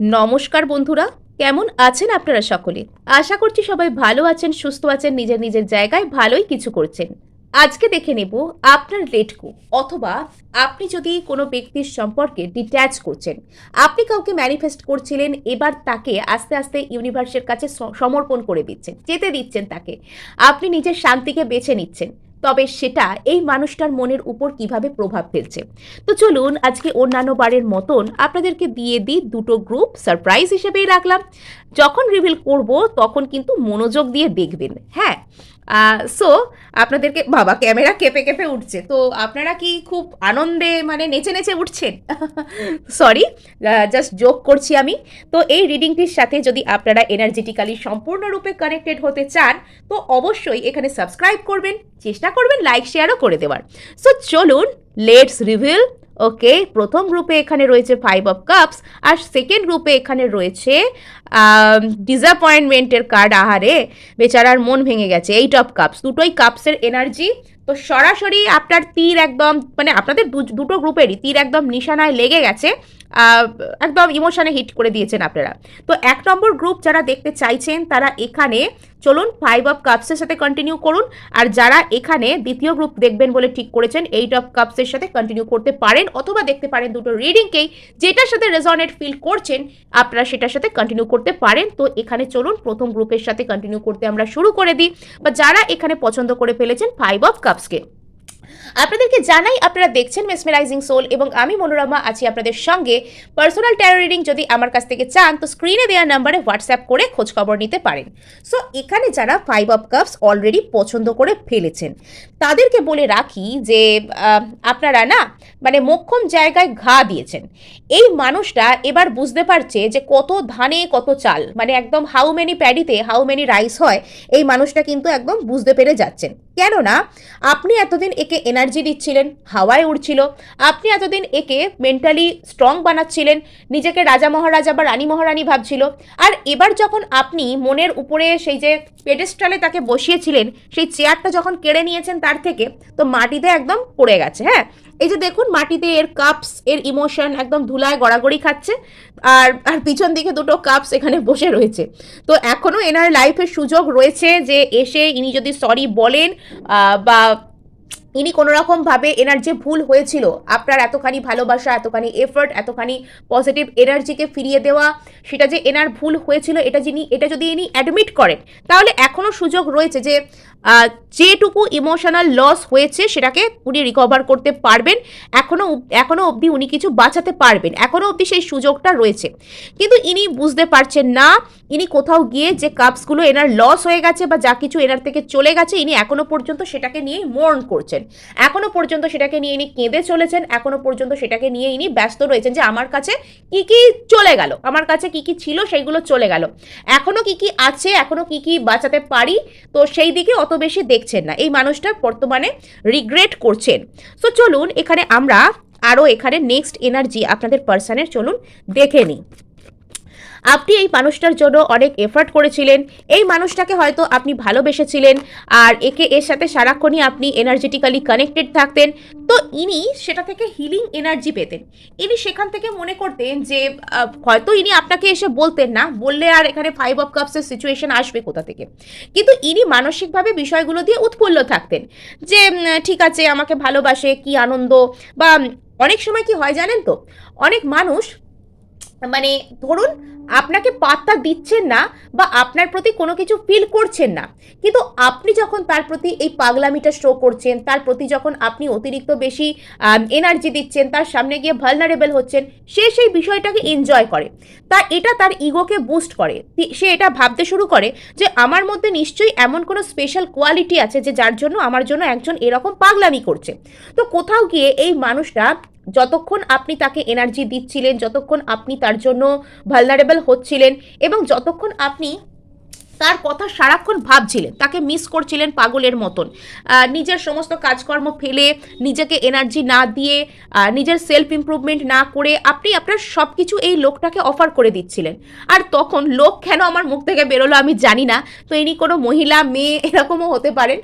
নমস্কার বন্ধুরা, কেমন আছেন আপনারা সকলে? আশা করছি সবাই ভালো আছেন, সুস্থ আছেন, নিজের নিজের জায়গায় ভালোই কিছু করছেন। আজকে দেখে নেব আপনার লেটকো অথবা আপনি যদি কোনো ব্যক্তির সম্পর্কে ডিট্যাচ করছেন, আপনি কাউকে ম্যানিফেস্ট করছিলেন, এবার তাকে আস্তে আস্তে ইউনিভার্সের কাছে সমর্পণ করে দিচ্ছেন, যেতে দিচ্ছেন তাকে। আপনি নিজের শান্তিকে বেছে নিচ্ছেন। তবে সেটা এই মানুষটার মনের উপর কীভাবে প্রভাব ফেলছে? তো চলুন আজকে অন্যান্য বারের মতন আপনাদেরকে দিয়ে দিই দুটো গ্রুপ সারপ্রাইজ হিসেবেই রাখলাম। যখন রিভিল করব তখন কিন্তু মনোযোগ দিয়ে দেখবেন হ্যাঁ? সো আপনাদেরকে, বাবা, ক্যামেরা কেঁপে কেঁপে উঠছে। তো আপনারা কি খুব আনন্দে মানে নেচে নেচে উঠছেন? সরি জাস্ট জোক করছি আমি। তো এই রিডিংটির সাথে যদি আপনারা এনার্জেটিক্যালি সম্পূর্ণরূপে কানেক্টেড হতে চান, তো অবশ্যই এখানে সাবস্ক্রাইব করবেন, চেষ্টা করবেন লাইক শেয়ারও করে দেওয়ার। সো চলুন লেটস রিভিল ওকে প্রথম গ্রুপে এখানে রয়েছে ফাইভ অফ কাপস আর সেকেন্ড গ্রুপে এখানে রয়েছে ডিসঅ্যাপয়েন্টমেন্টের কার্ড আহারে, বেচারার মন ভেঙে গেছে এইট অফ কাপস দুটোই কাপসের এনার্জি তো সরাসরি আপনার তীর একদম মানে আপনাদের দুটো গ্রুপেরই তীর একদম নিশানায় লেগে গেছে একদম ইমোশনে হিট করে দিয়েছেন আপনারা। তো এক নম্বর গ্রুপ যারা দেখতে চাইছেন, তারা এখানে চলুন ফাইভ অফ কাপসের সাথে কন্টিনিউ করুন। আর যারা এখানে দ্বিতীয় গ্রুপ দেখবেন বলে ঠিক করেছেন এইট অফ কাপসের সাথে কন্টিনিউ করতে পারেন অথবা দেখতে পারেন দুটো রিডিংকেই যেটার সাথে রেজনেট ফিল করছেন, আপনারা সেটার সাথে কন্টিনিউ করতে পারেন। তো এখানে চলুন প্রথম গ্রুপের সাথে কন্টিনিউ করতে আমরা শুরু করে দিই। বা যারা এখানে পছন্দ করে ফেলেছেন ফাইভ অফ কাপসকে আপনাদেরকে জানাই, আপনারা দেখছেন মেসমেরাইজিং সোল এবং আমি মনোরমা আছি আপনাদের সঙ্গে। পার্সোনাল ট্যারো রিডিং যদি আমার কাছ থেকে চান, তো স্ক্রিনে দেওয়া নাম্বারে হোয়াটসঅ্যাপ করে খোঁজ খবর নিতে পারেন। সো এখানে যারা ফাইভ অফ কাপস অলরেডি পছন্দ করে ফেলেছেন, তাদেরকে বলে রাখি যে আপনারা না মানে মোক্ষম জায়গায় ঘা দিয়েছেন। এই মানুষটা এবার বুঝতে পারছে যে কত ধানে, কত চাল। মানে একদম হাউ মেনি প্যাডিতে হাউ মেনি রাইস হয়, এই মানুষটা কিন্তু একদম বুঝতে পেরে যাচ্ছেন। কেননা আপনি এতদিন একে এনার্জি দিচ্ছিলেন, হাওয়ায় উড়ছিল। আপনি এতদিন একে মেন্টালি স্ট্রং বানাচ্ছিলেন, নিজেকে রাজা মহারাজা বা রানী মহারানী ভাবছিল। আর এবার যখন আপনি মনের উপরে সেই যে পেডেস্টালে তাকে বসিয়েছিলেন, সেই চেয়ারটা যখন কেড়ে নিয়েছেন তার থেকে, তো মাটিতে একদম পড়ে গেছে হ্যাঁ? এই যে দেখুন, মাটিতে এর কাপস এর ইমোশন একদম ধুলায় গড়াগড়ি খাচ্ছে। আর আর পিছন দিকে দুটো কাপস এখানে বসে রয়েছে। তো এখনও এনার লাইফের সুযোগ রয়েছে যে এসে ইনি যদি সরি বলেন বা ইনি কোনো রকমভাবে এনার যে ভুল হয়েছিল। আপনার এতখানি ভালোবাসা, এতখানি এফর্ট এতখানি পজিটিভ এনার্জিকে ফিরিয়ে দেওয়া, সেটা যে এনার ভুল হয়েছিল, এটা যিনি এটা যদি ইনি অ্যাডমিট করেন, তাহলে এখনও সুযোগ রয়েছে যে যেটুকু ইমোশনাল লস হয়েছে, সেটাকে উনি রিকভার করতে পারবেন। এখনও এখনও অবধি উনি কিছু বাঁচাতে পারবেন। এখনও অবধি সেই সুযোগটা রয়েছে। কিন্তু ইনি বুঝতে পারছেন না, ইনি কোথাও গিয়ে যে কাপসগুলো এনার লস হয়ে গেছে বা যা কিছু এনার থেকে চলে গেছে, ইনি এখনও পর্যন্ত সেটাকে নিয়ে মর্ন করছেন। এখনও পর্যন্ত সেটাকে নিয়ে ইনি কেঁদে চলেছেন, এখনও পর্যন্ত সেটাকে নিয়ে ইনি ব্যস্ত রয়েছেন যে আমার কাছে কি কি চলে গেল, আমার কাছে কি কি ছিল সেইগুলো চলে গেল। এখনও কি কি আছে, এখনও কি কি বাঁচাতে পারি, তো সেই দিকে অত বেশি দেখছেন না। এই মানুষটা বর্তমানে রিগ্রেট করছেন। সো চলুন এখানে আমরা আরও এখানে নেক্সট এনার্জি আপনাদের পার্সনের চলুন দেখে নিই। আপনি এই মানুষটার জন্য অনেক এফার্ট করেছিলেন। এই মানুষটাকে হয়তো আপনি ভালোবেসেছিলেন আর একে এর সাথে সারাক্ষণই আপনি এনার্জেটিক্যালি কানেক্টেড থাকতেন। তো ইনি সেটা থেকে হিলিং এনার্জি পেতেন। ইনি সেখান থেকে মনে করতেন যে হয়তো ইনি আপনাকে এসে বলতেন না, বললে আর এখানে ফাইভ অফ কাপসের সিচুয়েশন আসবে কোথা থেকে? কিন্তু ইনি মানসিকভাবে বিষয়গুলো দিয়ে উৎফুল্ল থাকতেন যে ঠিক আছে, আমাকে ভালোবাসে, কি আনন্দ বা অনেক সময় কি হয় জানেন তো? অনেক মানুষ মানে ধরুন আপনাকে পাত্তা দিচ্ছেন না বা আপনার প্রতি কোনো কিছু ফিল করছেন না। কিন্তু আপনি যখন তার প্রতি এই পাগলামিটা শো করছেন, তার প্রতি যখন আপনি অতিরিক্ত বেশি এনার্জি দিচ্ছেন, তার সামনে গিয়ে ভালনারেবল হচ্ছেন, সে সেই বিষয়টাকে এনজয় করে। তা এটা তার ইগোকে বুস্ট করে। সে এটা ভাবতে শুরু করে যে আমার মধ্যে নিশ্চয়ই এমন কোনো স্পেশাল কোয়ালিটি আছে যে যার জন্য, আমার জন্য একজন এরকম পাগলামি করছে। তো কোথাও গিয়ে এই মানুষটা যতক্ষণ আপনি তাকে এনার্জি দিচ্ছিলেন যতক্ষণ আপনি তার জন্য ভালনারেবল হচ্ছিলেন এবং যতক্ষণ আপনি তার কথা সারাক্ষণ ভাবছিলেন, তাকে মিস করছিলেন পাগলের মতন। নিজের সমস্ত কাজকর্ম ফেলে, নিজেকে এনার্জি না দিয়ে নিজের সেলফ ইমপ্রুভমেন্ট না করে আপনি আপনার সব কিছু এই লোকটাকে অফার করে দিচ্ছিলেন। আর তখন লোক কেন আমার মুখ থেকে বেরোলো আমি জানি না। তো ইনি কোনো মহিলা, মেয়ে এরকমও হতে পারেন।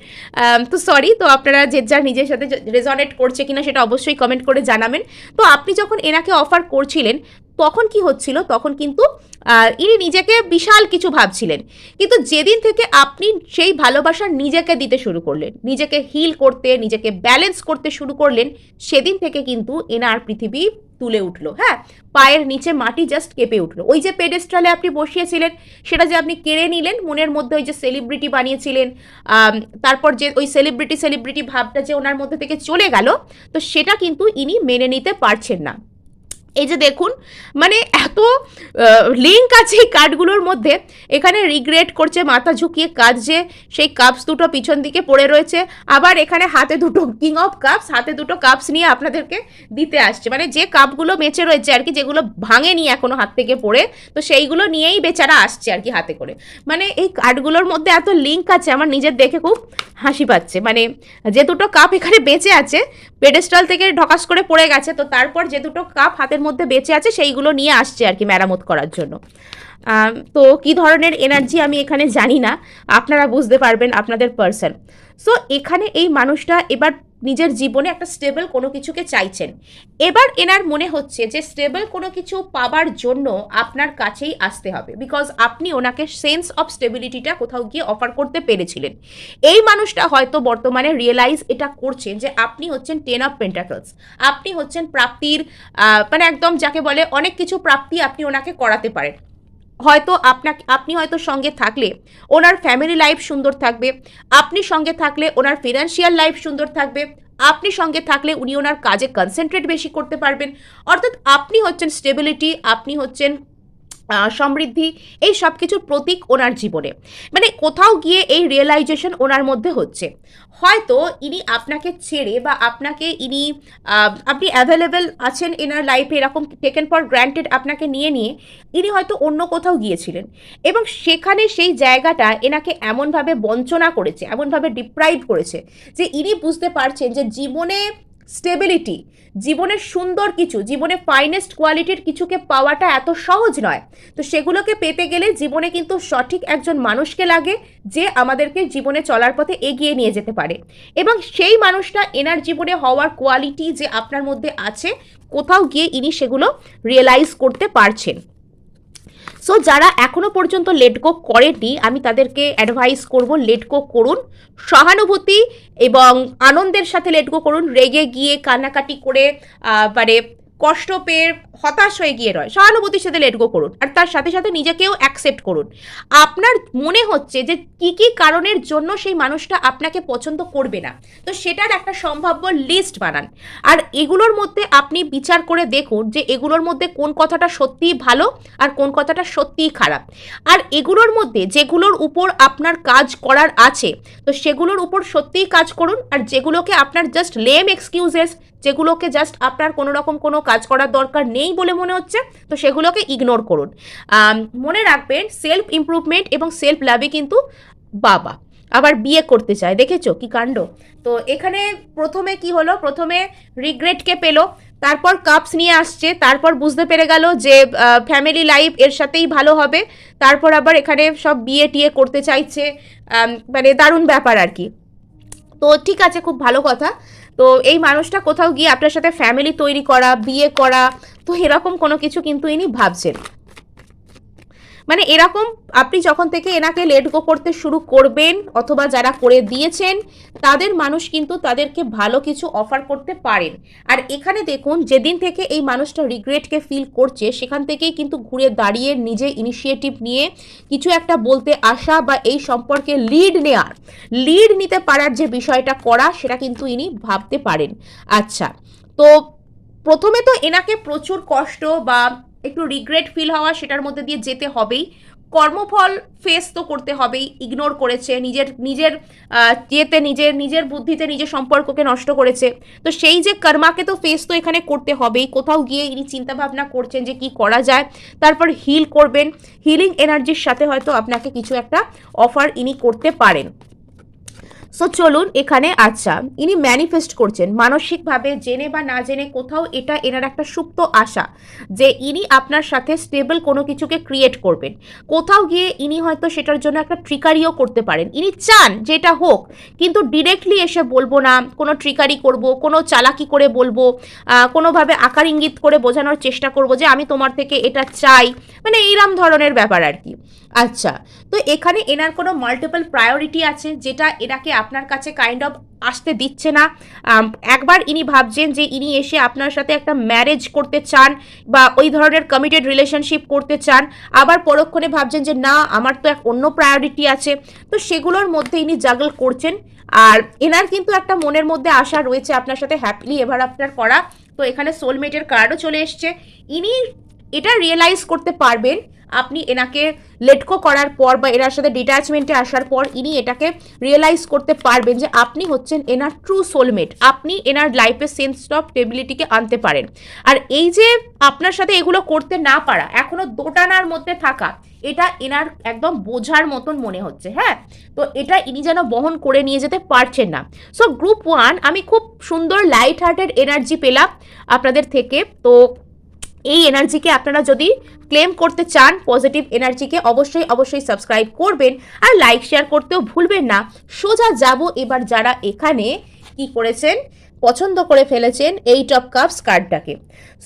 তো সরি তো আপনারা যে যার নিজের সাথে রেজনেট করছে কিনা সেটা অবশ্যই কমেন্ট করে জানাবেন। তো আপনি যখন এনাকে অফার করছিলেন তখন কি হচ্ছিল? তখন কিন্তু ইনি নিজেকে বিশাল কিছু ভাবছিলেন। কিন্তু যেদিন থেকে আপনি সেই ভালোবাসা নিজেকে দিতে শুরু করলেন, নিজেকে হিল করতে, নিজেকে ব্যালেন্স করতে শুরু করলেন, সেদিন থেকে কিন্তু এনার পৃথিবী তুলে উঠল হ্যাঁ? পায়ের নিচে মাটি জাস্ট কেঁপে উঠল। ওই যে পেডেস্ট্রালে আপনি বসিয়েছিলেন, সেটা যে আপনি কেড়ে নিলেন, মনের মধ্যে ওই যে সেলিব্রিটি বানিয়েছিলেন তারপর যে ওই সেলিব্রিটি সেলিব্রিটি ভাবটা যে ওনার মধ্যে থেকে চলে গেল, তো সেটা কিন্তু ইনি মেনে নিতে পারছেন না। এই যে দেখুন মানে এত লিঙ্ক আছে এই কার্ডগুলোর মধ্যে। এখানে রিগ্রেট করছে, মাথা ঝুঁকিয়ে কাঁদছে, সেই কাপস দুটো পিছন দিকে পড়ে রয়েছে। আবার এখানে হাতে দুটো কিং অফ কাপস হাতে দুটো কাপস নিয়ে আপনাদেরকে দিতে আসছে। মানে যে কাপগুলো বেঁচে রয়েছে আর কি, যেগুলো ভাঙেনি এখনও হাত থেকে পড়ে, তো সেইগুলো নিয়েই বেচারা আসছে আর কি হাতে করে। মানে এই কার্ডগুলোর মধ্যে এত লিঙ্ক আছে, আমার নিজের দেখে খুব হাসি পাচ্ছে। মানে যে দুটো কাপ এখানে বেঁচে আছে পেডেস্টাল থেকে ঢকাস করে পড়ে গেছে, তো তারপর যে দুটো কাপ হাতের মধ্যে বেঁচে আছে সেইগুলো নিয়ে আসছে আর কি মেরামত করার জন্য। তো কি ধরনের এনার্জি আমি এখানে জানি না। আপনারা বুঝতে পারবেন আপনাদের পার্সন সো এখানে এই মানুষটা এবার নিজের জীবনে একটা স্টেবল কোনো কিছুকে চাইছেন। এবার এনার মনে হচ্ছে যে স্টেবল কোনো কিছু পাবার জন্য আপনার কাছেই আসতে হবে। বিকজ আপনি ওনাকে সেন্স অফ স্টেবিলিটিটা কোথাও গিয়ে অফার করতে পেরেছিলেন। এই মানুষটা হয়তো বর্তমানে রিয়েলাইজ এটা করছেন যে আপনি হচ্ছেন টেন অফ পেন্টাকলস আপনি হচ্ছেন প্রাপ্তির মানে একদম যাকে বলে অনেক কিছু প্রাপ্তি আপনি ওনাকে করাতে পারেন। হয়তো আপনাকে, আপনি হয়তো সঙ্গে থাকলে ওনার ফ্যামিলি লাইফ সুন্দর থাকবে, আপনি সঙ্গে থাকলে ওনার ফিনান্সিয়াল লাইফ সুন্দর থাকবে, আপনি সঙ্গে থাকলে উনি ওনার কাজে কনসেন্ট্রেট বেশি করতে পারবেন, অর্থাৎ আপনি হচ্ছেন স্টেবিলিটি আপনি হচ্ছেন সমৃদ্ধি, এই সব কিছুর প্রতীক ওনার জীবনে। মানে কোথাও গিয়ে এই রিয়েলাইজেশন ওনার মধ্যে হচ্ছে। হয়তো ইনি আপনাকে ছেড়ে বা আপনাকে ইনি আপনি অ্যাভেলেবেল আছেন এনার লাইফে এরকম টেকেন ফর গ্র্যান্টেড আপনাকে নিয়ে নিয়ে, ইনি হয়তো অন্য কোথাও গিয়েছিলেন। এবং সেখানে সেই জায়গাটা এনাকে এমনভাবে বঞ্চনা করেছে, এমনভাবে ডিপ্রাইভ করেছে যে ইনি বুঝতে পারছেন যে জীবনে স্টেবিলিটি জীবনের সুন্দর কিছু, জীবনে ফাইনেস্ট কোয়ালিটির কিছুকে পাওয়াটা এত সহজ নয়। তো সেগুলোকে পেতে গেলে জীবনে কিন্তু সঠিক একজন মানুষকে লাগে, যে আমাদেরকে জীবনে চলার পথে এগিয়ে নিয়ে যেতে পারে। এবং সেই মানুষটা এনার জীবনে হওয়ার কোয়ালিটি যে আপনার মধ্যে আছে, কোথাও গিয়ে ইনি সেগুলো রিয়েলাইজ করতে পারছেন। সো যারা এখনও পর্যন্ত লেটগো করেনি আমি তাদেরকে অ্যাডভাইস করব লেটগো করুন। সহানুভূতি এবং আনন্দের সাথে লেটগো করুন। রেগে গিয়ে কান্নাকাটি করে মানে কষ্ট পেয়ে হতাশ হয়ে গিয়ে নয় সহানুভূতির সাথে লেট গো করুন। আর তার সাথে সাথে নিজেকেও অ্যাকসেপ্ট করুন। আপনার মনে হচ্ছে যে কি কি কারণের জন্য সেই মানুষটা আপনাকে পছন্দ করবে না। তো সেটার একটা সম্ভাব্য লিস্ট বানান। আর এগুলোর মধ্যে আপনি বিচার করে দেখুন যে এগুলোর মধ্যে কোন কথাটা সত্যিই ভালো আর কোন কথাটা সত্যিই খারাপ। আর এগুলোর মধ্যে যেগুলোর উপর আপনার কাজ করার আছে, তো সেগুলোর উপর সত্যিই কাজ করুন। আর যেগুলোকে আপনার জাস্ট লেম এক্সকিউজেস যেগুলোকে জাস্ট আপনার কোনো রকম কোনো কাজ করার দরকার নেই বলে মনে হচ্ছে, তো সেগুলোকে ইগনোর করুন। মনে রাখবেন সেলফ ইমপ্রুভমেন্ট এবং সেলফ লাভে কিন্তু বাবা। আবার বিয়ে করতে চায়, দেখেছ কি কাণ্ড? তো এখানে প্রথমে কি হলো? প্রথমে রিগ্রেটকে পেল, তারপর কাপস নিয়ে আসছে, তারপর বুঝতে পেরে গেল যে ফ্যামিলি লাইফ এর সাথেই ভালো হবে, তারপর আবার এখানে সব বিয়ে টিয়ে করতে চাইছে মানে দারুণ ব্যাপার আর কি। তো ঠিক আছে, খুব ভালো কথা। তো এই মানুষটা কোথাও গিয়ে আপনার সাথে ফ্যামিলি তৈরি করা, বিয়ে করা, তো এরকম কোনো কিছু কিন্তু ইনি ভাবছেন। মানে এরকম আপনি যখন থেকে এনাকে লেট গো করতে শুরু করবেন অথবা যারা করে দিয়েছেন, তাদের মানুষ কিন্তু তাদেরকে ভালো কিছু অফার করতে পারেন। আর এখানে দেখুন, যেদিন থেকে এই মানুষটা রিগ্রেটকে ফিল করছে, সেখান থেকেই কিন্তু ঘুরে দাঁড়িয়ে নিজে ইনিশিয়েটিভ নিয়ে কিছু একটা বলতে আসা বা এই সম্পর্কে লিড নেওয়ার লিড নিতে পারার যে বিষয়টা করা, সেটা কিন্তু ইনি ভাবতে পারেন। আচ্ছা তো প্রথমে তো এনাকে প্রচুর কষ্ট বা একটু রিগ্রেট ফিল হওয়া সেটার মধ্যে দিয়ে যেতে হবেই। কর্মফল ফেস তো করতে হবেই ইগনোর করেছে, নিজের নিজের ইয়েতে নিজের নিজের বুদ্ধিতে নিজের সম্পর্ককে নষ্ট করেছে। তো সেই যে কর্মাকে তো ফেস তো এখানে করতে হবেই। কোথাও গিয়ে ইনি চিন্তা ভাবনা করছেন যে কি করা যায়। তারপর হিল করবেন। হিলিং এনার্জির সাথে হয়তো আপনাকে কিছু একটা অফার ইনি করতে পারেন। সো চলুন এখানে আচ্ছা ইনি ম্যানিফেস্ট করছেন, মানসিকভাবে জেনে বা না জেনে কোথাও এটা এনার একটা সুপ্ত আশা যে ইনি আপনার সাথে স্টেবল কোনো কিছুকে ক্রিয়েট করবেন। কোথাও গিয়ে ইনি হয়তো সেটার জন্য একটা ট্রিকারিও করতে পারেন। ইনি চান যে এটা হোক, কিন্তু ডিরেক্টলি এসে বলব না, কোনো ট্রিকারি করব, কোনো চালাকি করে বলব কোনোভাবে আকার ইঙ্গিত করে বোঝানোর চেষ্টা করব যে আমি তোমার থেকে এটা চাই মানে এইরম ধরনের ব্যাপার আর কি। আচ্ছা তো এখানে এনার কোনো মাল্টিপল প্রায়োরিটি আছে যেটা এনাকে আপনার কাছে কাইন্ড অফ আসতে দিচ্ছে না। একবার ইনি ভাবছেন যে ইনি এসে আপনার সাথে একটা ম্যারেজ করতে চান বা ওই ধরনের কমিটেড রিলেশনশিপ করতে চান, আবার পরক্ষণে ভাবছেন যে না, আমার তো এক অন্য প্রায়োরিটি আছে। তো সেগুলোর মধ্যে ইনি জাগল করছেন আর এনার কিন্তু একটা মনের মধ্যে আশা রয়েছে আপনার সাথে হ্যাপিলি এভার আফটার করা। তো এখানে সোলমেটের কার্ডও চলে এসছে। ইনি এটা রিয়েলাইজ করতে পারবেন আপনি এনাকে লেটকো করার পর বা এনার সাথে ডিট্যাচমেন্টে আসার পর ইনি এটাকে রিয়েলাইজ করতে পারবেন যে আপনি হচ্ছেন এনার ট্রু সোলমেট আপনি এনার লাইফে সেন্স অফ স্টেবিলিটিকে আনতে পারেন। আর এই যে আপনার সাথে এগুলো করতে না পারা, এখনও দোটানার মধ্যে থাকা, এটা এনার একদম বোঝার মতন মনে হচ্ছে হ্যাঁ? তো এটা ইনি যেন বহন করে নিয়ে যেতে পারছেন না। সো গ্রুপ ওয়ান আমি খুব সুন্দর লাইট হার্টেড এনার্জি পেলাম আপনাদের থেকে। তো এই এনার্জিকে আপনারা যদি ক্লেম করতে চান পজিটিভ এনার্জিকে অবশ্যই অবশ্যই সাবস্ক্রাইব করবেন আর লাইক শেয়ার করতেও ভুলবেন না। সোজা যাব এবার যারা এখানে কি করেছেন, পছন্দ করে ফেলেছেন এইট অফ কাপস কার্ডটাকে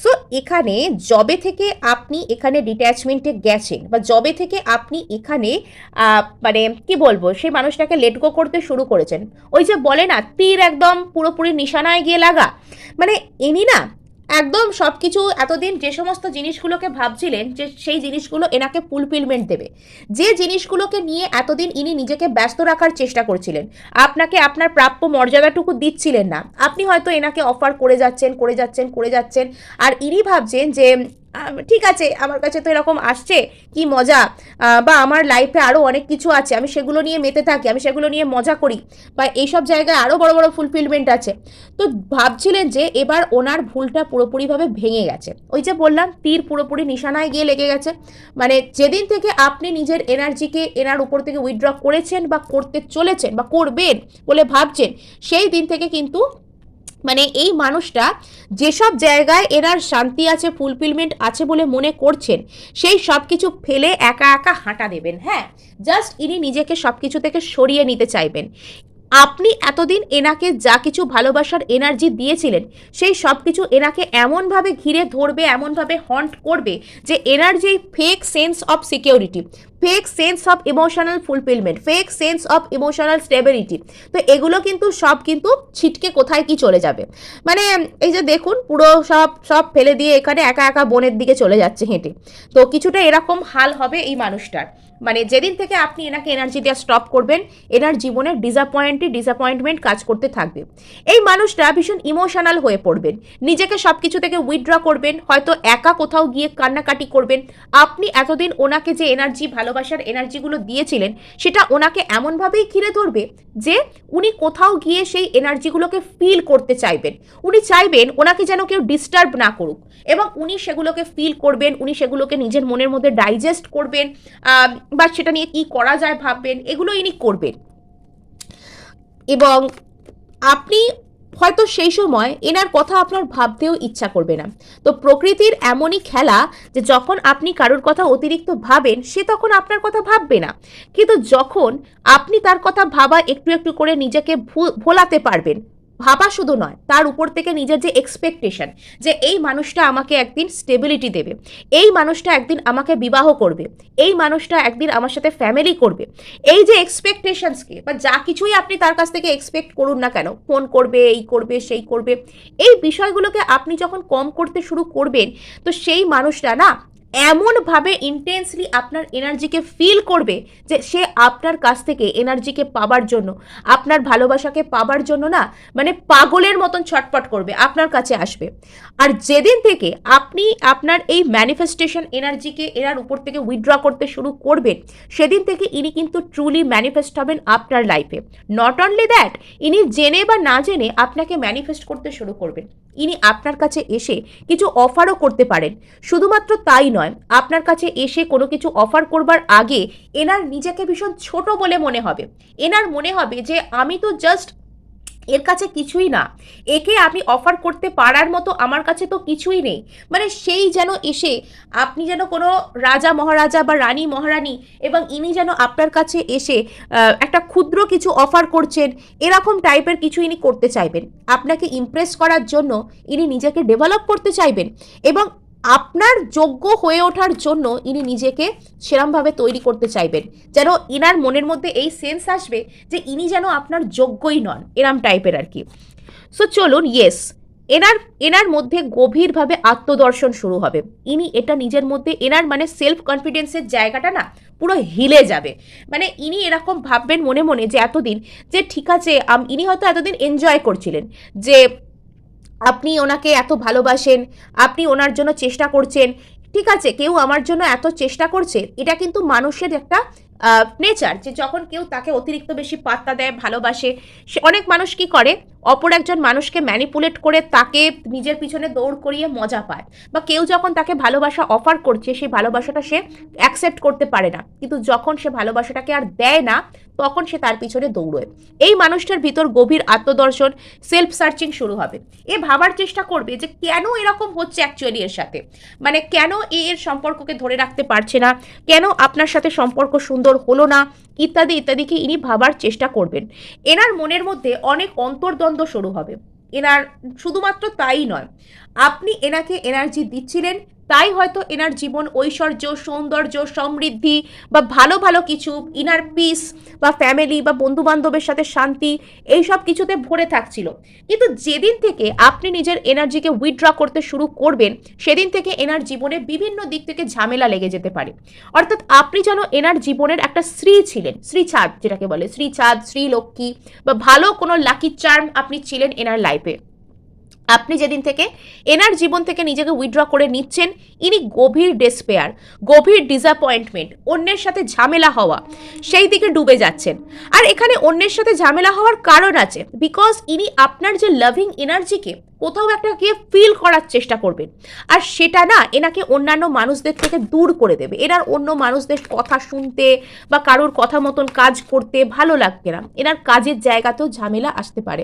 সো এখানে জবে থেকে আপনি এখানে ডিট্যাচমেন্টে গেছেন বা জবে থেকে আপনি এখানে মানে কি বলব, সেই মানুষটাকে লেটগো করতে শুরু করেছেন। ওই যে বলে না, তীর একদম পুরোপুরি নিশানায় গিয়ে লাগা। মানে ইনি না একদম সব কিছু এতদিন যে সমস্ত জিনিসগুলোকে ভাবছিলেন, যে সেই জিনিসগুলো এনাকে ফুলফিলমেন্ট দেবে। যে জিনিসগুলোকে নিয়ে এতদিন ইনি নিজেকে ব্যস্ত রাখার চেষ্টা করছিলেন, আপনাকে আপনার প্রাপ্য মর্যাদাটুকু দিচ্ছিলেন না। আপনি হয়তো এনাকে অফার করে যাচ্ছেন করে যাচ্ছেন করে যাচ্ছেন, আর ইনি ভাবছেন যে ঠিক আছে, আমার কাছে তো এরকম আসছে, কি মজা। বা আমার লাইফে আরও অনেক কিছু আছে, আমি সেগুলো নিয়ে মেতে থাকি, আমি সেগুলো নিয়ে মজা করি, বা এইসব জায়গায় আরও বড় বড় ফুলফিলমেন্ট আছে। তো ভাবছিলেন যে এবার ওনার ভুলটা পুরোপুরিভাবে ভেঙে গেছে। ওই যে বললাম, তীর পুরোপুরি নিশানায় গিয়ে লেগে গেছে। মানে যেদিন থেকে আপনি নিজের এনার্জিকে এনার উপর থেকে উইথড্র করেছেন বা করতে চলেছেন বা করবেন বলে ভাবছেন, সেই দিন থেকে কিন্তু মানে এই মানুষটা যেসব জায়গায় এনার শান্তি আছে ফুলফিলমেন্ট আছে বলে মনে করছেন, সেই সব কিছু ফেলে একা একা হাঁটা দেবেন হ্যাঁ? জাস্ট ইনি নিজেকে সব কিছু থেকে সরিয়ে নিতে চাইবেন। আপনি এতদিন এনাকে যা কিছু ভালোবাসার এনার্জি দিয়েছিলেন, সেই সব কিছু এনাকে এমনভাবে ঘিরে ধরবে, এমনভাবে হন্ট করবে যে এনার যেই fake sense of security fake sense of emotional fulfilment fake sense of emotional stability তো এগুলো কিন্তু সব কিন্তু ছিটকে কোথায় কি চলে যাবে? মানে এই যে দেখুন, পুরো সব সব ফেলে দিয়ে এখানে একা একা বনের দিকে চলে যাচ্ছে হেঁটে। তো কিছুটা এরকম হাল হবে এই মানুষটার। মানে যেদিন থেকে আপনি এনাকে এনার্জি দেওয়া স্টপ করবেন, এনার জীবনে ডিসঅ্যাপয়েন্টই ডিসঅ্যাপয়েন্টমেন্ট কাজ করতে থাকবে। এই মানুষটা ভীষণ ইমোশনাল হয়ে পড়বেন। নিজেকে সব কিছু থেকে উইথড্র করবেন, হয়তো একা কোথাও গিয়ে কান্নাকাটি করবেন। আপনি এতদিন ওনাকে যে এনার্জি ভালোবাসার এনার্জিগুলো দিয়েছিলেন, সেটা ওনাকে এমনভাবেই ঘিরে ধরবে যে উনি কোথাও গিয়ে সেই এনার্জিগুলোকে ফিল করতে চাইবেন। উনি চাইবেন ওনাকে যেন কেউ ডিস্টার্ব না করুক এবং উনি সেগুলোকে ফিল করবেন, উনি সেগুলোকে নিজের মনের মধ্যে ডাইজেস্ট করবেন বা সেটা নিয়ে কি করা যায় ভাববেন, এগুলো ইনি করবেন। এবং আপনি হয়তো সেই সময় এনার কথা আপনার ভাবতেও ইচ্ছা করবে না। তো প্রকৃতির এমনই খেলা যে যখন আপনি কারোর কথা অতিরিক্ত ভাবেন, সে তখন আপনার কথা ভাববে না। কিন্তু যখন আপনি তার কথা ভাবা একটু একটু করে নিজেকে ভোলাতে পারবেন ভাবা শুধু নয়, তার উপর থেকে নিজের যে এক্সপেকটেশন যে এই মানুষটা আমাকে একদিন স্টেবিলিটি দেবে, এই মানুষটা একদিন আমাকে বিবাহ করবে, এই মানুষটা একদিন আমার সাথে ফ্যামিলি করবে, এই যে এক্সপেকটেশনসকে বা যা কিছুই আপনি তার কাছ থেকে এক্সপেক্ট করুন না কেন ফোন করবে, এই করবে, সেই করবে, এই বিষয়গুলোকে আপনি যখন কম করতে শুরু করবেন, তো সেই মানুষটা না এমনভাবে ইন্টেন্সলি আপনার এনার্জিকে ফিল করবে যে সে আপনার কাছ থেকে এনার্জিকে পাবার জন্য, আপনার ভালোবাসাকে পাবার জন্য না মানে পাগলের মতন ছটপট করবে, আপনার কাছে আসবে। আর যেদিন থেকে আপনি আপনার এই ম্যানিফেস্টেশন এনার্জিকে এনার উপর থেকে উইথড্র করতে শুরু করবেন, সেদিন থেকে ইনি কিন্তু ট্রুলি ম্যানিফেস্ট হবেন আপনার লাইফে নট অনলি দ্যাট ইনি জেনে বা না জেনে আপনাকে ম্যানিফেস্ট করতে শুরু করবেন। ইনি আপনার কাছে এসে কিছু অফারও করতে পারেন। শুধুমাত্র তাই নয় নয়, আপনার কাছে এসে কোনো কিছু অফার করবার আগে এনার নিজেকে ভীষণ ছোট বলে মনে হবে। এনার মনে হবে যে, আমি তো জাস্ট এর কাছে কিছুই না। একে আমি অফার করতে পারার মতো আমার কাছে তো কিছুই নেই। মানে সেই যেন এসে আপনি যেন কোনো রাজা মহারাজা বা রানী মহারানী এবং ইনি যেন আপনার কাছে এসে একটা ক্ষুদ্র কিছু অফার করছেন, এরকম টাইপের কিছু ইনি করতে চাইবেন। আপনাকে ইমপ্রেস করার জন্য ইনি নিজেকে ডেভেলপ করতে চাইবেন এবং আপনার যোগ্য হয়ে ওঠার জন্য ইনি নিজেকে সেরমভাবে তৈরি করতে চাইবেন। যেন ইনার মনের মধ্যে এই সেন্স আসবে যে ইনি যেন আপনার যোগ্যই নন, এরম টাইপের আর কি। সো চলুন ইয়েস এনার এনার মধ্যে গভীরভাবে আত্মদর্শন শুরু হবে। ইনি এটা নিজের মধ্যে, এনার মানে সেলফ কনফিডেন্সের জায়গাটা না, পুরো হিলে যাবে। মানে ইনি এরকম ভাববেন মনে মনে যে এতদিন যে ঠিক আছে ইনি হয়তো এতদিন এনজয় করছিলেন। যে আপনি ওনাকে এত ভালোবাসেন, আপনি ওনার জন্য চেষ্টা করছেন, ঠিক আছে, কেউ আমার জন্য এত চেষ্টা করছে, এটা কিন্তু মানুষের একটা নেচার যে যখন কেউ তাকে অতিরিক্ত বেশি পাত্তা দেয়, ভালোবাসে অনেক মানুষ কি করে? অপর একজন মানুষকে ম্যানিপুলেট করে তাকে নিজের পিছনে দৌড় করিয়ে মজা পায়। বা কেউ যখন তাকে ভালোবাসা অফার করছে সেই ভালোবাসাটা সে অ্যাকসেপ্ট করতে পারে না। কিন্তু যখন সে ভালোবাসাটাকে আর দেয় না, তখন সে তার পিছনে দৌড়োয়। এই মানুষটার ভিতর গভীর আত্মদর্শন সেলফ সার্চিং শুরু হবে। এ ভাবার চেষ্টা করবে যে কেন এরকম হচ্ছে অ্যাকচুয়ালি এর সাথে? মানে কেন এ এর সম্পর্ককে ধরে রাখতে পারছে না? কেন আপনার সাথে সম্পর্ক সুন্দর হলো না? ইত্যাদি, ইত্যাদিকে ইনি ভাবার চেষ্টা করবেন। এনার মনের মধ্যে অনেক অন্তর্দ্বন্দ্ব শুরু হবে। এনার শুধুমাত্র তাই নয় আপনি এনাকে এনার্জি দিচ্ছিলেন তাই হয়তো এনার জীবন ঐশ্বর্য, সৌন্দর্য, সমৃদ্ধি বা ভালো ভালো কিছু ইনার পিস বা ফ্যামিলি বা বন্ধু বান্ধবের সাথে শান্তি, এই সব কিছুতে ভরে থাকছিল। কিন্তু যেদিন থেকে আপনি নিজের এনার্জিকে উইথড্র করতে শুরু করবেন, সেদিন থেকে এনার জীবনে বিভিন্ন দিক থেকে ঝামেলা লেগে যেতে পারে। অর্থাৎ আপনি যেন এনার জীবনের একটা শ্রী ছিলেন শ্রীচাঁদ যেটাকে বলে শ্রীচাঁদ শ্রীলক্ষ্মী বা ভালো কোনো লাকি চার্ম আপনি ছিলেন এনার লাইফে আপনি যেদিন থেকে এনার জীবন থেকে নিজেকে উইথড্র করে নিচ্ছেন, ইনি গভীর ডেসপেয়ার গভীর ডিসঅ্যাপয়েন্টমেন্ট অন্যের সাথে ঝামেলা হওয়া, সেই দিকে ডুবে যাচ্ছেন। আর এখানে অন্যের সাথে ঝামেলা হওয়ার কারণ আছে বিকজ ইনি আপনার যে লাভিং এনার্জিকে কোথাও একটা গিয়ে ফিল করার চেষ্টা করবেন আর সেটা না এনাকে অন্যান্য মানুষদের থেকে দূর করে দেবে। এনার অন্য মানুষদের কথা শুনতে বা কারোর কথা মতন কাজ করতে ভালো লাগবে না। এনার কাজের জায়গাতেও ঝামেলা আসতে পারে।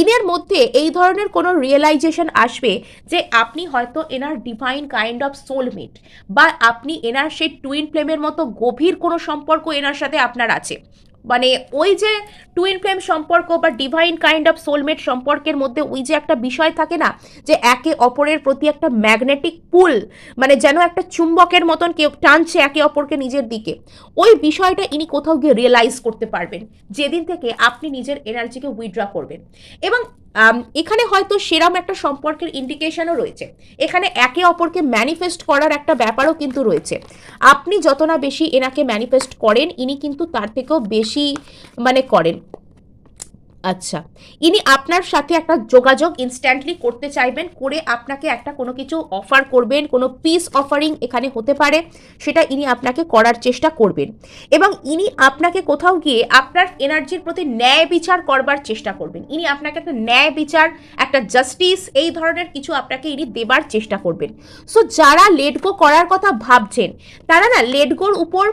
ইনের মধ্যে এই ধরনের কোনো রিয়েলাইজেশন আসবে যে আপনি হয়তো এনার ডিভাইন কাইন্ড অফ সোলমেট বা আপনি এনার সেই টুইন ফ্লেমের মতো গভীর কোনো সম্পর্ক এনার সাথে আপনার আছে। মানে ওই যে টুইন ফ্লেম সম্পর্ক বা ডিভাইন কাইন্ড অফ সোলমেট সম্পর্কের মধ্যে ওই যে একটা বিষয় থাকে না, যে একে অপরের প্রতি একটা ম্যাগনেটিক পুল মানে যেন একটা চুম্বকের মতন কেউ টানছে একে অপরকে নিজের দিকে। ওই বিষয়টা ইনি কোথাও গিয়ে রিয়েলাইজ করতে পারবেন। যেদিন থেকে আপনি নিজের এনার্জিকে উইথড্র করবেন। এবং এখানে হয়তো সেরাম একটা সম্পর্কের ইন্ডিকেশনও রয়েছে। এখানে একে অপরকে ম্যানিফেস্ট করার একটা ব্যাপারও কিন্তু রয়েছে। আপনি যত না বেশি এনাকে ম্যানিফেস্ট করেন, ইনি কিন্তু তার থেকেও বেশি মানে করেন। আচ্ছা ইনি আপনার সাথে একটা যোগাযোগ ইনস্ট্যান্টলি করতে চাইবেন, করে আপনাকে একটা কোনো কিছু অফার করবেন, কোনো পিস অফারিং এখানে হতে পারে, সেটা ইনি আপনাকে করার চেষ্টা করবেন। এবং ইনি আপনাকে কোথাও গিয়ে আপনার এনার্জির প্রতি ন্যায় বিচার করবার চেষ্টা করবেন। ইনি আপনাকে একটা ন্যায় বিচার, একটা জাস্টিস এই ধরনের কিছু আপনাকে ইনি দেবার চেষ্টা করবেন। সো যারা লেটগো করার কথা ভাবছেন, তারা না লেটগোর উপর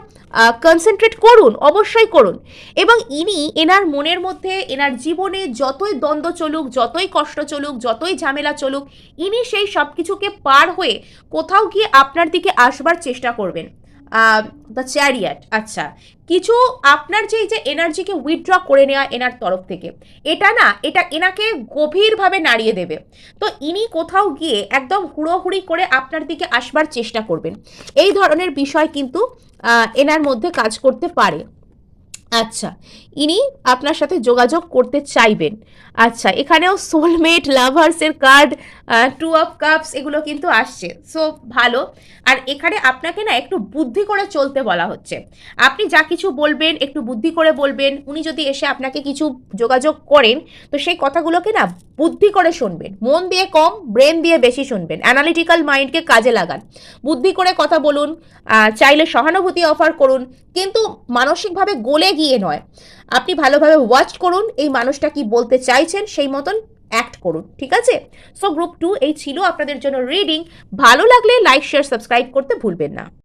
কনসেন্ট্রেট করুন, অবশ্যই করুন। এবং ইনি এনার মনের মধ্যে, এনার জীবনে যতই দ্বন্দ্ব চলুক, যতই কষ্ট চলুক, যতই ঝামেলা চলুক, ইনি সেই সব কিছুকে পার হয়ে কোথাও গিয়ে আপনার দিকে আসবার চেষ্টা করবেন। দ্য চ্যারিয়াট আচ্ছা। কিছু আপনার যে যে এনার্জিকে উইথড্র করে নেওয়া এনার তরফ থেকে, এটা না, এটা এনাকে গভীরভাবে নাড়িয়ে দেবে। তো ইনি কোথাও গিয়ে একদম হুড়োহুড়ি করে আপনার দিকে আসবার চেষ্টা করবেন। এই ধরনের বিষয় কিন্তু এনার মধ্যে কাজ করতে পারে। আচ্ছা ইনি আপনার সাথে যোগাযোগ করতে চাইবেন। আচ্ছা এখানেও সোলমেট লাভার্সের কার্ড টু অফ কাপস এগুলো কিন্তু আসছে। সো ভালো। আর এখানে আপনাকে না একটু বুদ্ধি করে চলতে বলা হচ্ছে। আপনি যা কিছু বলবেন, একটু বুদ্ধি করে বলবেন, উনি যদি এসে আপনাকে কিছু যোগাযোগ করেন, তো সেই কথাগুলোকে না বুদ্ধি করে শুনবেন। মন দিয়ে কম ব্রেন দিয়ে বেশি শুনবেন। অ্যানালিটিক্যাল মাইন্ডকে কাজে লাগান। বুদ্ধি করে কথা বলুন চাইলে সহানুভূতি অফার করুন। কিন্তু মানসিকভাবে গলে গিয়ে নয়। আপনি ভালোভাবে ওয়াচ করুন, এই মানুষটা কি বলতে চাইছেন সেই মতন অ্যাক্ট করুন, ঠিক আছে? সো গ্রুপ টু এই ছিল আপনাদের জন্য রিডিং ভালো লাগলে লাইক শেয়ার সাবস্ক্রাইব করতে ভুলবেন না।